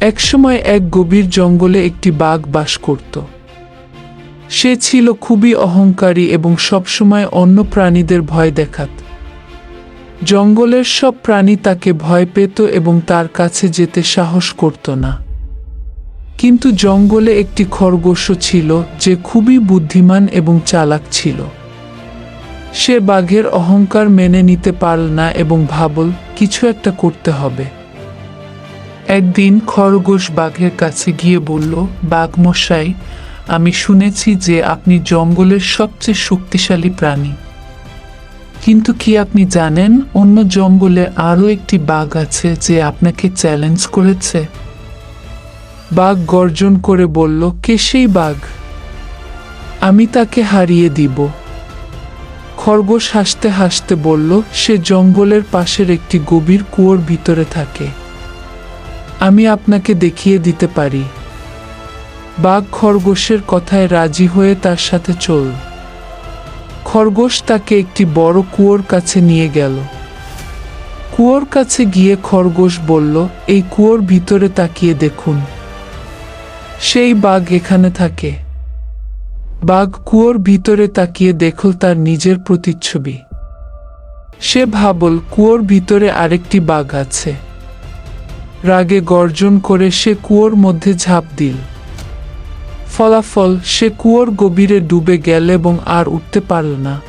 একসময় এক গভীর জঙ্গলে একটি বাঘ বাস করত। সে ছিল খুবই অহংকারী এবং সবসময় অন্য প্রাণীদের ভয় দেখাত। জঙ্গলের সব প্রাণী তাকে ভয় পেত এবং তার কাছে যেতে সাহস করত না। কিন্তু জঙ্গলে একটি খরগোশও ছিল যে খুবই বুদ্ধিমান এবং চালাক ছিল। সে বাঘের অহংকার মেনে নিতে পারল না এবং ভাবল, কিছু একটা করতে হবে। একদিন খরগোশ বাঘের কাছে গিয়ে বলল বাঘ মশাই আমি শুনেছি যে আপনি জঙ্গলের সবচেয়ে শক্তিশালী প্রাণী। কিন্তু কি আপনি জানেন অন্য জঙ্গলে আরও একটি বাঘ আছে যে আপনাকে চ্যালেঞ্জ করেছে? বাঘ গর্জন করে বলল, কে সেই বাঘ? আমি তাকে হারিয়ে দিব। খরগোশ হাসতে হাসতে বলল, সে জঙ্গলের পাশের একটি গভীর কুয়োর ভিতরে থাকে। আমি আপনাকে দেখিয়ে দিতে পারি। বাঘ খরগোশের কথায় রাজি হয়ে তার সাথে চল। খরগোশ তাকে একটি বড় কুয়োর কাছে নিয়ে গেল। কুয়োর কাছে গিয়ে খরগোশ বলল, এই কুয়োর ভিতরে তাকিয়ে দেখুন। সেই বাঘ এখানে থাকে। বাঘ কুয়োর ভিতরে তাকিয়ে দেখল তার নিজের প্রতিচ্ছবি। সে ভাবল, কুয়োর ভিতরে আরেকটি বাঘ আছে। রাগে গর্জন করে সে কুয়োর মধ্যে ঝাঁপ দিল। ফলাফল, সে কুয়োর গভীরে ডুবে গেল এবং আর উঠতে পারল না।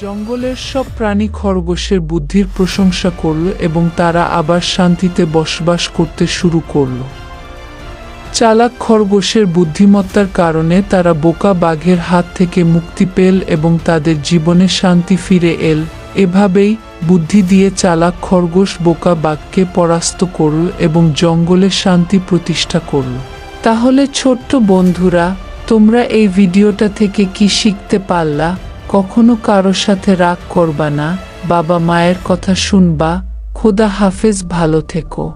জঙ্গলের সব প্রাণী খরগোশের বুদ্ধির প্রশংসা করল এবং তারা আবার শান্তিতে বসবাস করতে শুরু করল। চালাক খরগোশের বুদ্ধিমত্তার কারণে তারা বোকা বাঘের হাত থেকে মুক্তি পেল এবং তাদের জীবনে শান্তি ফিরে এল। এভাবেই বুদ্ধি দিয়ে চালাক খরগোশ বোকা বাঘকে পরাস্ত করল এবং জঙ্গলে শান্তি প্রতিষ্ঠা করল। তাহলে ছোট্ট বন্ধুরা, তোমরা এই ভিডিওটা থেকে কি শিখতে পারলা? কখনো কারোর সাথে রাগ করবা না, বাবা মায়ের কথা শুনবা। খোদা হাফেজ, ভালো থেকো।